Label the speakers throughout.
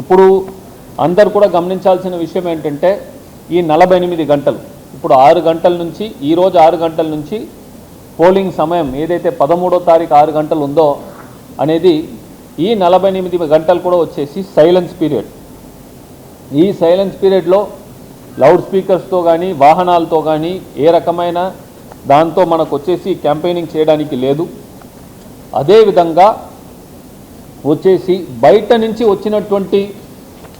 Speaker 1: ఇప్పుడు అందరు కూడా గమనించాల్సిన విషయం ఏంటంటే ఈ నలభై ఎనిమిది గంటలు ఇప్పుడు ఆరు గంటల నుంచి ఈరోజు ఆరు గంటల నుంచి పోలింగ్ సమయం ఏదైతే పదమూడో తారీఖు ఆరు గంటలు ఉందో అనేది ఈ నలభై ఎనిమిది గంటలు కూడా వచ్చేసి సైలెన్స్ పీరియడ్. ఈ సైలెన్స్ పీరియడ్లో లౌడ్ స్పీకర్స్తో కానీ వాహనాలతో కానీ ఏ రకమైన దాంతో మనకు వచ్చేసి క్యాంపెయినింగ్ చేయడానికి లేదు. అదేవిధంగా వచ్చేసి బయట నుంచి వచ్చినటువంటి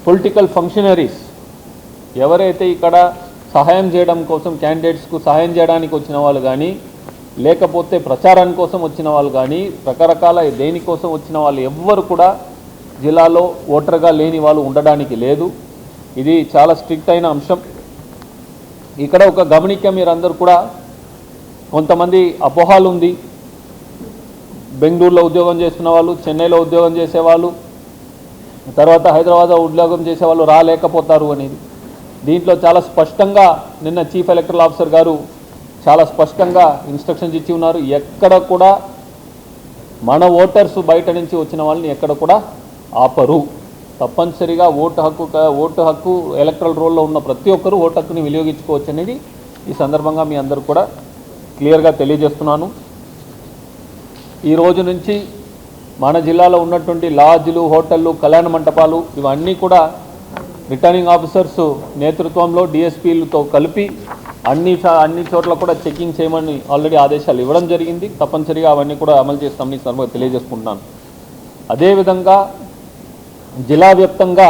Speaker 1: పొలిటికల్ ఫంక్షనరీస్ ఎవరైతే ఇక్కడ సహాయం చేయడం కోసం క్యాండిడేట్స్కు సహాయం చేయడానికి వచ్చిన వాళ్ళు కానీ లేకపోతే ప్రచారం కోసం వచ్చిన వాళ్ళు కానీ రకరకాల దేనికోసం వచ్చిన వాళ్ళు ఎవ్వరు కూడా జిల్లాలో ఓటర్గా లేని వాళ్ళు ఉండడానికి లేదు. ఇది చాలా స్ట్రిక్ట్ అయిన అంశం. ఇక్కడ ఒక గమనిక మీరందరూ కూడా కొంతమంది అపోహాలు ఉంది బెంగళూరులో ఉద్యోగం చేస్తున్న వాళ్ళు చెన్నైలో ఉద్యోగం చేసేవాళ్ళు తర్వాత హైదరాబాద్లో ఉద్యోగం చేసేవాళ్ళు రాలేకపోతారు అనేది. దీంట్లో చాలా స్పష్టంగా నిన్న చీఫ్ ఎలక్టరల్ ఆఫీసర్ గారు చాలా స్పష్టంగా ఇన్స్ట్రక్షన్స్ ఇచ్చి ఉన్నారు. ఎక్కడ కూడా మన ఓటర్స్ బయట నుంచి వచ్చిన వాళ్ళని ఎక్కడ కూడా ఆపరు. తప్పనిసరిగా ఓటు హక్కు ఓటు హక్కు ఎలక్ట్రల్ రోల్లో ఉన్న ప్రతి ఒక్కరూ ఓటు హక్కుని వినియోగించుకోవచ్చు అనేది ఈ సందర్భంగా మీ అందరూ కూడా క్లియర్గా తెలియజేస్తున్నాను. ఈ రోజు నుంచి మన జిల్లాలో ఉన్నటువంటి లాడ్జ్లు హోటళ్ళు కళ్యాణ మంటపాలు ఇవన్నీ కూడా రిటర్నింగ్ ఆఫీసర్స్ నేతృత్వంలో డిఎస్పీలతో కలిపి అన్ని అన్ని చోట్ల కూడా చెకింగ్ చేయమని ఆల్రెడీ ఆదేశాలు ఇవ్వడం జరిగింది. తప్పనిసరిగా అవన్నీ కూడా అమలు చేస్తామని సందర్భంగా తెలియజేసుకుంటున్నాను. అదేవిధంగా జిల్లా వ్యాప్తంగా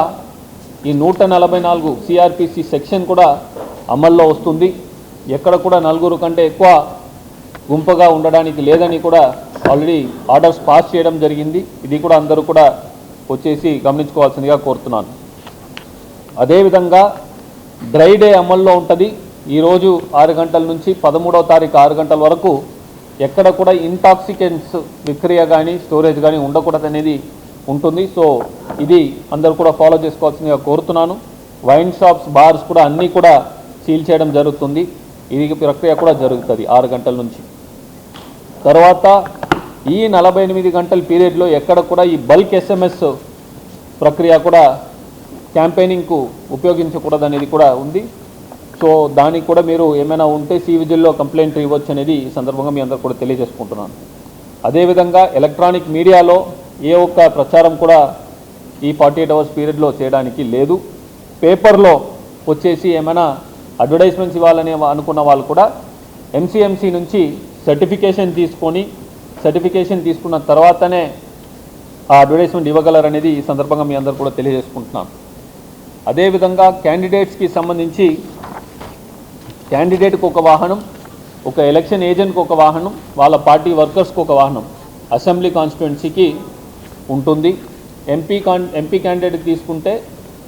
Speaker 1: ఈ నూట నలభై నాలుగు సిఆర్పిసి సెక్షన్ కూడా అమల్లో వస్తుంది. ఎక్కడ కూడా నలుగురు కంటే ఎక్కువ గుంపగా ఉండడానికి లేదని కూడా ఆల్రెడీ ఆర్డర్స్ పాస్ చేయడం జరిగింది. ఇది కూడా అందరూ కూడా వచ్చేసి గమనించుకోవాల్సిందిగా కోరుతున్నాను. అదేవిధంగా డ్రై డే అమల్లో ఉంటుంది. ఈరోజు ఆరు గంటల నుంచి పదమూడవ తారీఖు ఆరు గంటల వరకు ఎక్కడ కూడా ఇంటాక్సికెంట్స్ విక్రియ కానీ స్టోరేజ్ కానీ ఉండకూడదు అనేది ఉంటుంది. సో ఇది అందరూ కూడా ఫాలో చేసుకోవాల్సిందిగా కోరుతున్నాను. వైన్ షాప్స్ బార్స్ కూడా అన్నీ కూడా సీల్ చేయడం జరుగుతుంది. ఇది ప్రక్రియ కూడా జరుగుతుంది ఆరు గంటల నుంచి. తర్వాత ఈ నలభై ఎనిమిది గంటల పీరియడ్లో ఎక్కడ కూడా ఈ బల్క్ ఎస్ఎంఎస్ ప్రక్రియ కూడా క్యాంపెయినింగ్కు ఉపయోగించకూడదు అనేది కూడా ఉంది. సో దానికి కూడా మీరు ఏమైనా ఉంటే సి విజిల్లో కంప్లైంట్ ఇవ్వచ్చు అనేది ఈ సందర్భంగా మీ అందరు కూడా తెలియజేసుకుంటున్నాను. అదేవిధంగా ఎలక్ట్రానిక్ మీడియాలో ఏ ఒక్క ప్రచారం కూడా ఈ ఫార్టీ ఎయిట్ అవర్స్ పీరియడ్లో చేయడానికి లేదు. పేపర్లో వచ్చేసి ఏమైనా అడ్వర్టైజ్మెంట్స్ ఇవ్వాలని అనుకున్న వాళ్ళు కూడా ఎంసీఎంసీ నుంచి సర్టిఫికేషన్ తీసుకొని సర్టిఫికేషన్ తీసుకున్న తర్వాతనే ఆ అడ్వర్టైజ్మెంట్ ఇవ్వగలరనేది ఈ సందర్భంగా మీ అందరు కూడా తెలియజేసుకుంటున్నాను. అదేవిధంగా క్యాండిడేట్స్కి సంబంధించి క్యాండిడేట్కి ఒక వాహనం ఒక ఎలక్షన్ ఏజెంట్కి ఒక వాహనం వాళ్ళ పార్టీ వర్కర్స్కి ఒక వాహనం అసెంబ్లీ కాన్స్టిట్యున్సీకి ఉంటుంది. ఎంపీ కాన్ ఎంపీ క్యాండిడేట్ తీసుకుంటే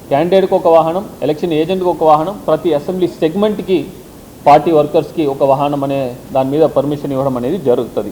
Speaker 1: క్యాండిడేట్కి ఒక వాహనం ఎలక్షన్ ఏజెంట్కి ఒక వాహనం ప్రతి అసెంబ్లీ సెగ్మెంట్కి పార్టీ వర్కర్స్కి ఒక వాహనం అనే దాని మీద పర్మిషన్ ఇవ్వడం అనేది జరుగుతుంది.